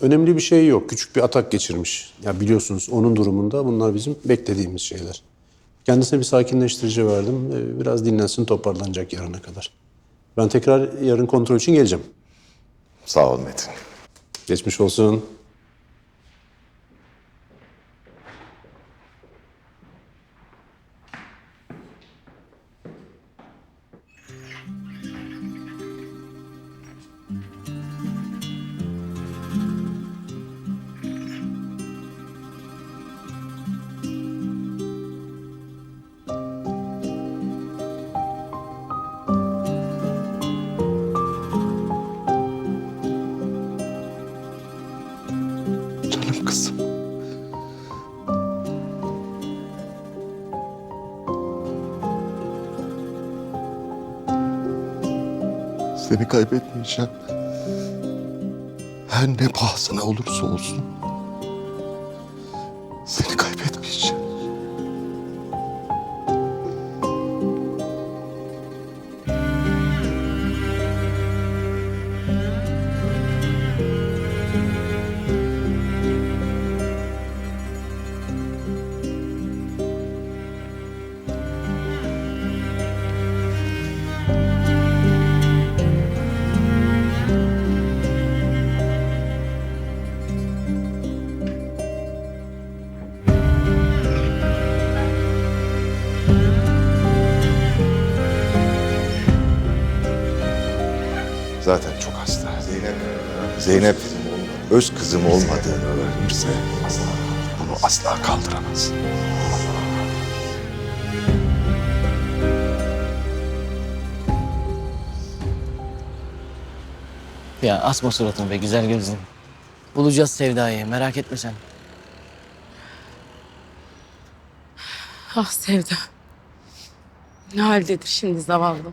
Önemli bir şey yok. Küçük bir atak geçirmiş. Ya biliyorsunuz onun durumunda bunlar bizim beklediğimiz şeyler. Kendisine bir sakinleştirici verdim. Ee, Biraz dinlensin toparlanacak yarına kadar. Ben tekrar yarın kontrol için geleceğim. Sağ ol Metin. Geçmiş olsun. Seni kaybetmeyeceğim. Her ne pahasına olursa olsun. Zaten çok hasta. Zeynep, Zeynep öz kızım olmadığını öğrenirse bunu asla kaldıramaz. Ya asma suratını be güzel gözlüm. Bulacağız Sevda'yı merak etme sen. Ah Sevda. Ne haldedir şimdi zavallı.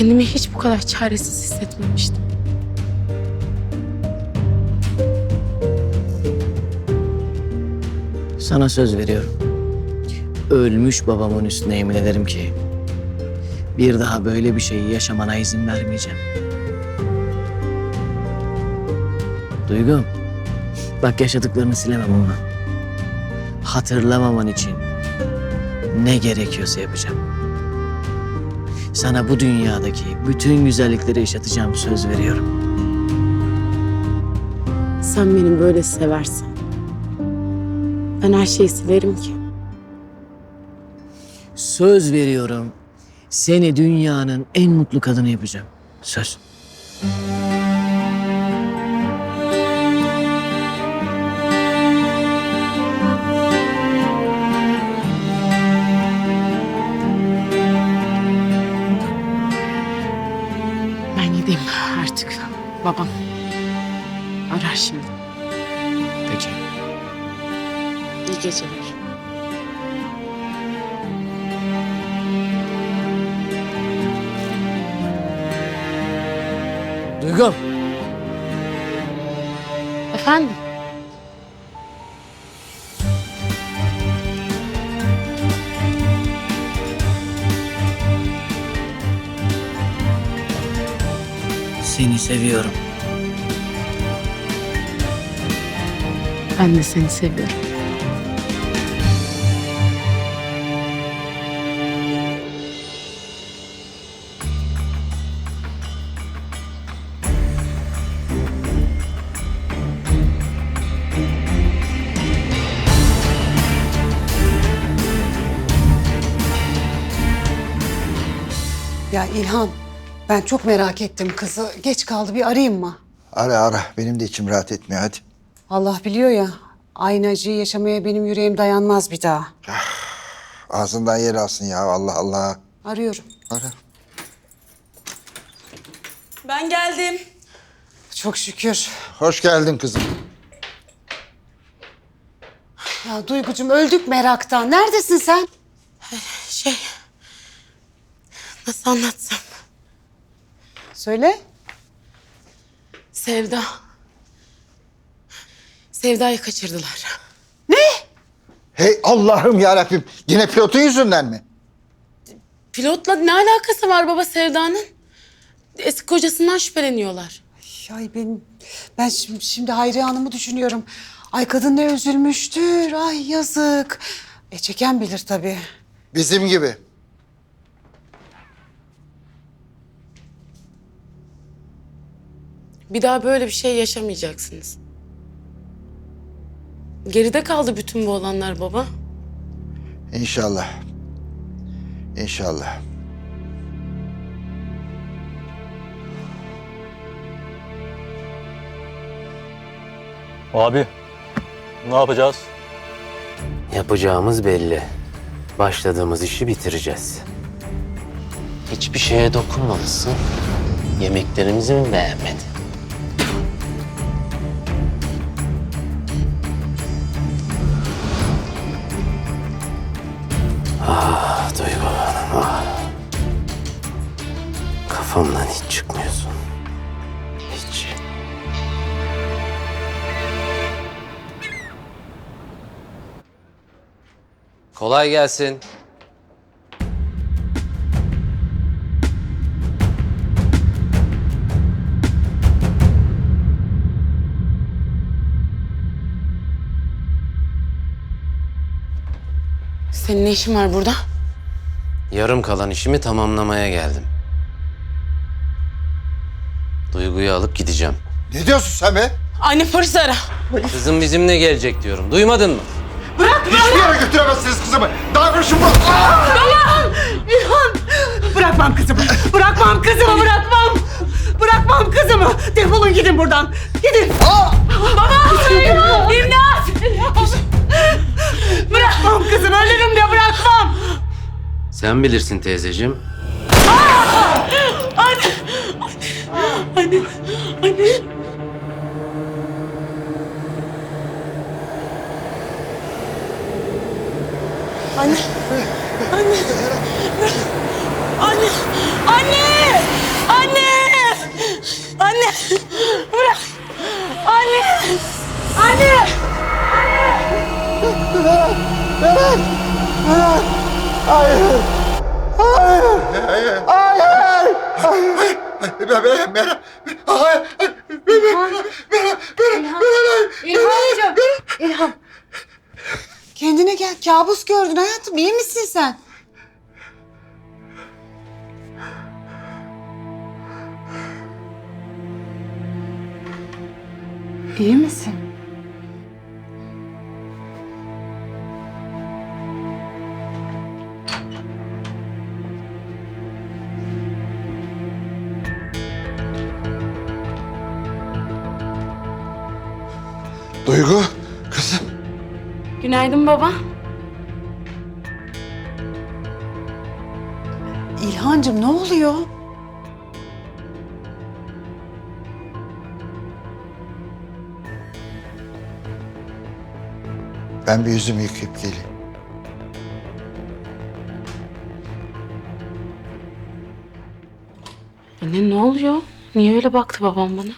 kendimi hiç bu kadar çaresiz hissetmemiştim. Sana söz veriyorum. Ölmüş babamın üstüne yemin ederim ki bir daha böyle bir şeyi yaşamana izin vermeyeceğim. Duygum, bak yaşadıklarını silemem ama hatırlamaman için ne gerekiyorsa yapacağım. Sana bu dünyadaki bütün güzellikleri yaşatacağım söz veriyorum. Sen beni böyle seversen ben her şeyi silerim ki. Söz veriyorum. Seni dünyanın en mutlu kadını yapacağım. Söz. Ben gideyim artık. Babam arar şimdi. Peki. İyi geceler. Duygum. Efendim? Seni seviyorum. Ben de seni seviyorum. Ya İlhan, ben çok merak ettim kızı. Geç kaldı bir arayayım mı? Ara ara. Benim de içim rahat etmiyor hadi. Allah biliyor ya, aynı acıyı yaşamaya benim yüreğim dayanmaz bir daha. Ağzından yer alsın ya Allah Allah. Arıyorum. Ara. Ben geldim. çok şükür. Hoş geldin kızım. Ya Duygucuğum öldük meraktan. Neredesin sen? Şey... Nasıl anlatsam? Söyle. Sevda. Sevda'yı kaçırdılar. Hey Allah'ım ya Rabbim. Yine pilotun yüzünden mi? Pilotla ne alakası var baba Sevda'nın? Eski kocasından şüpheleniyorlar. Ay ben, ben şimdi, şimdi Hayriye Hanım'ı düşünüyorum. Ay kadın ne üzülmüştür. Ay yazık. E çeken bilir tabii. Bizim gibi. Bir daha böyle bir şey yaşamayacaksınız. Geride kaldı bütün bu olanlar baba. İnşallah. İnşallah. Abi ne yapacağız? Yapacağımız belli. Başladığımız işi bitireceğiz. Hiçbir şeye dokunmamışsın. Yemeklerimizi mi beğenmedin? Kafamdan hiç çıkmıyorsun. Hiç. Kolay gelsin. Senin ne işin var burada? Yarım kalan işimi tamamlamaya geldim. Duyguyu alıp gideceğim. Ne diyorsun sen be? Anne polis ara. Kızım bizimle gelecek diyorum. Duymadın mı? Hiçbir yere götüremezsiniz kızımı. Daha konuşun bu. Bırakmam kızımı. Bırakmam kızımı bırakmam. Bırakmam kızımı. Defolun gidin buradan. Gidin. Baba! İmdat! Bırakmam kızımı. Ölürüm de bırakmam. Sen bilirsin teyzeciğim. Anne! Anne! Anne! Anne! Bırak! Anne! Anne! Meral, Meral. Hayır. İlhamcığım. İlham. Kendine gel. Kabus gördün hayatım. İyi misin sen? İyi misin? Duygu, kızım. Günaydın baba. İlhancığım ne oluyor? Ben bir yüzümü yıkayıp geleyim. Anne ne oluyor? Niye öyle baktı babam bana?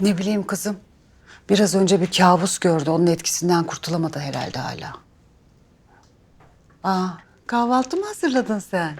Ne bileyim kızım. Biraz önce bir kabus gördü. Onun etkisinden kurtulamadı herhalde hala. Aa, kahvaltı mı hazırladın sen?